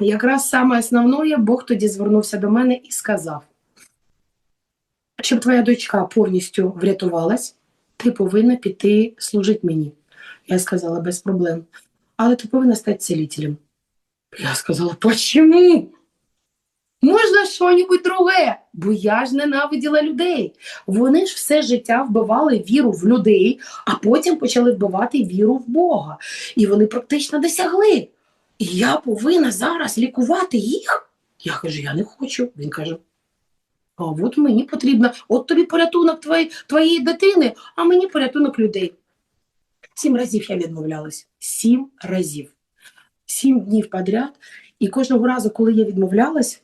якраз саме основне, Бог тоді звернувся до мене і сказав: щоб твоя дочка повністю врятувалась, ти повинна піти служити мені. Я сказала, без проблем. Але ти повинна стати цілителем. Я сказала, почему? Можна що-небудь друге, бо я ж ненавиділа людей. Вони ж все життя вбивали віру в людей, а потім почали вбивати віру в Бога. І вони практично досягли. І я повинна зараз лікувати їх. Я кажу, я не хочу. Він каже: а от мені потрібно, от тобі порятунок твої, твоєї дитини, а мені порятунок людей. Сім разів я відмовлялась. Сім разів. Сім днів подряд. І кожного разу, коли я відмовлялась,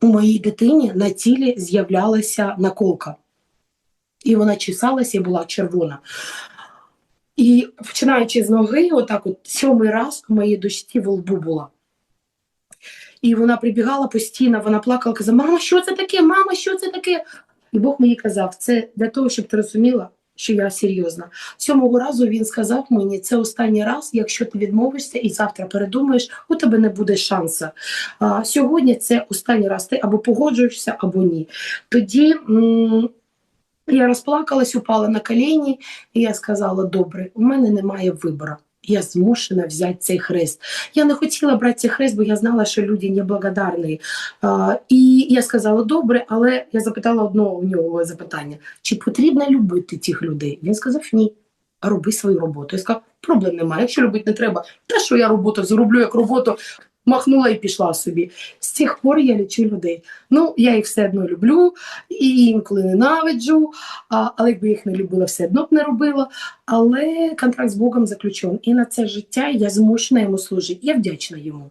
у моїй дитині на тілі з'являлася наколка. І вона чесалася і була червона. І починаючи з ноги, отак от сьомий раз у моїй дочці в лбу була. І вона прибігала постійно, вона плакала, казала: Мама, що це таке? Мама, що це таке? І Бог мені казав, це для того, щоб ти розуміла, що я серйозна. Сьомого разу він сказав мені, це останній раз, якщо ти відмовишся і завтра передумаєш, у тебе не буде шансу. Сьогодні це останній раз, ти або погоджуєшся, або ні. Тоді м, я розплакалась, упала на коліні, і я сказала: добре, у мене немає вибору. Я змушена взяти цей хрест. Я не хотіла брати цей хрест, бо я знала, що люди неблагодарні. А, і я сказала, добре, але я запитала одного у нього запитання: чи потрібно любити тих людей? Він сказав, ні. Роби свою роботу. Я сказала, проблем немає. Якщо робити не треба, та що я роботу зроблю як роботу, махнула і пішла собі. З тих пор я лічу людей. Ну, я їх все одно люблю і інколи ненавиджу, а, але якби їх не любила, все одно б не робила. Але контракт з Богом заключений. І на це життя я змушена йому служити. Я вдячна йому.